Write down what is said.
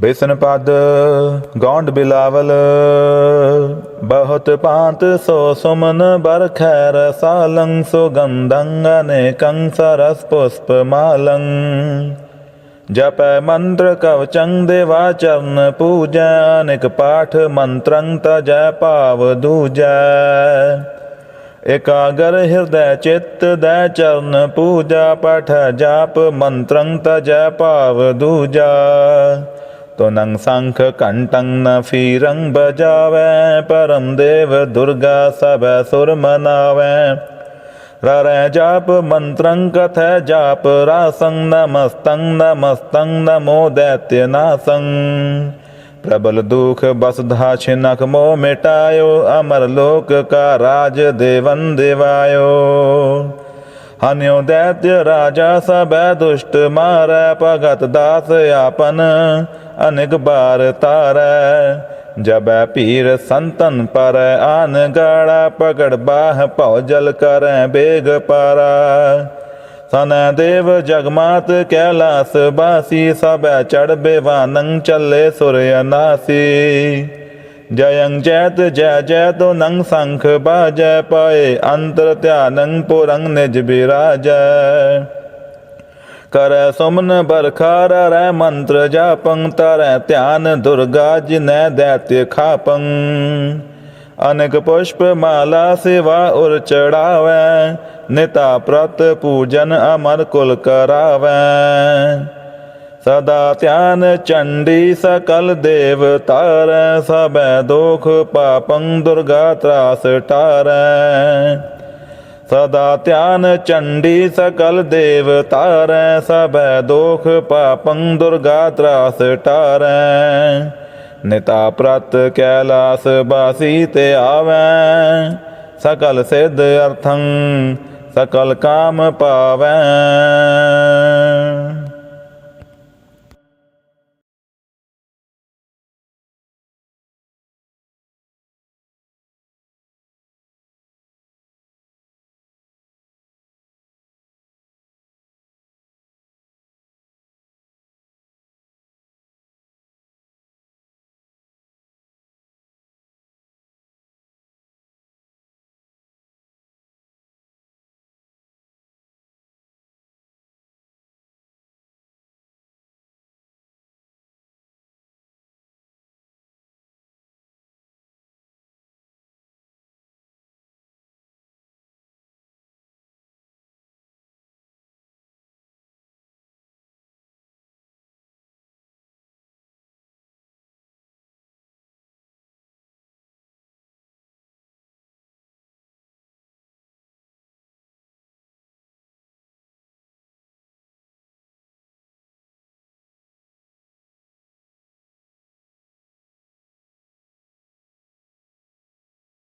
ਬਿਸਨ ਪਦ ਗੌਂਡ ਬਿਲਾਵਲ, ਬਹੁਤ ਪਾਂਤ ਸੋ ਸੁਮਨ ਬਰਖੈ ਰਸਾਲੰ ਸੁਗੰਧੰ ਅਨੇਕੰ ਸਰਸ ਪੁਸ਼ਪ ਮਾਲੰ। ਜਪੈ ਮੰਤਰ ਕਵਚੰ ਦੇਵਾ ਚਰਨ ਪੂਜੈ, ਅਨੇਕ ਪਾਠ ਮੰਤਰੰ ਤਜੈ ਭਾਵ ਦੂਜੈ। ਇਕਾਗਰ ਹਿਰਦੈ ਚਿੱਤ ਦੈ ਚਰਨ ਪੂਜਾ, ਪਠ ਜਾਪ ਮੰਤਰੰ ਤਜੈ ਭਾਵ ਦੂਜਾ। तो नंग शंख कंटंग न फिरंग बजावे, परम देव दुर्गा सब सुर मनावे रर जाप मंत्रं कथ जाप रासंग नमस्तंग नमस्तंग, नमो दैत्य नासंग प्रबल दुख बसधा छिनक मो मिटायो, अमर लोक का राज देवन देवायो। ਹਨਿਓ ਦੈਤਯ ਰਾਜਾ ਸਭੈ ਦੁਸ਼ਟ ਮਾਰੈ, ਭਗਤ ਦਾਸ ਆਪਨ ਅਨੇਕ ਬਾਰ ਤਾਰੈ। ਜਬੈ ਪੀਰ ਸੰਤਨ ਪਰ, ਆਨ ਗਾੜਾ ਪਕੜ ਬਾਹ ਭਉ ਜਲ ਕਰੈ, ਬੇਗ ਪਾਰਾ। ਸਨੈ ਦੇਵ ਜਗਮਾਤ ਕੈਲਾਸ ਬਾਸੀ, ਸਭੈ ਚੜ ਬੇਵਾਨੰ ਚੱਲੇ ਸੁਰਯ ਨਾਸੀ ਜਯੰ ਜੈਤ ਜੈ ਜੈ ਤੋ ਨੰ ਸੰਖ ਬਾਜੈ, ਪਾਏ ਅੰਤਰ ਧਿਆਨੰ ਪੁਰੰ ਨਿਜ ਬਿਰਾਜੈ। ਕਰੈ ਸੁਮਨ ਬਰਖਾਰ, ਰੈ ਮੰਤਰ ਜਾਪੰ, ਤਰੈ ਧਿਆਨ ਦੁਰਗਾ ਜਿਨੈ ਦੈਤਿ ਖਾਪੰ। ਅਨੇਕ ਪੁਸ਼ਪ ਮਾਲਾ ਸੇਵਾ ਉਰ ਚੜਾਵੈ, ਨਿਤਾ ਪ੍ਰਤ ਪੂਜਨ ਅਮਰ ਕੁਲ ਕਰਾਵੈ। ਸਦਾ ਧਿਆਨ ਚੰਡੀ ਸਕਲ ਦੇਵ ਤਾਰੈ ਸਬੈ ਦੋਖ ਪਾਪੰ ਦੁਰਗਾ ਤਰਾਸ ਟਾਰੈ। ਸਦਾ ਧਿਆਨ ਚੰਡੀ ਸਕਲ ਦੇਵ ਤਾਰੈ ਸਭੈ ਦੋਖ ਪਾਪੰ ਦੁਰਗਾ ਤਰਾਸ ਟਾਰੈ। ਨਿਤਾ ਪ੍ਰਤ ਕੈਲਾਸ ਬਾਸੀ ਤੇ ਆਵੈ, ਸਕਲ ਸਿਧ ਅਰਥੰ ਸਕਲ ਕਾਮ ਪਾਵੈ।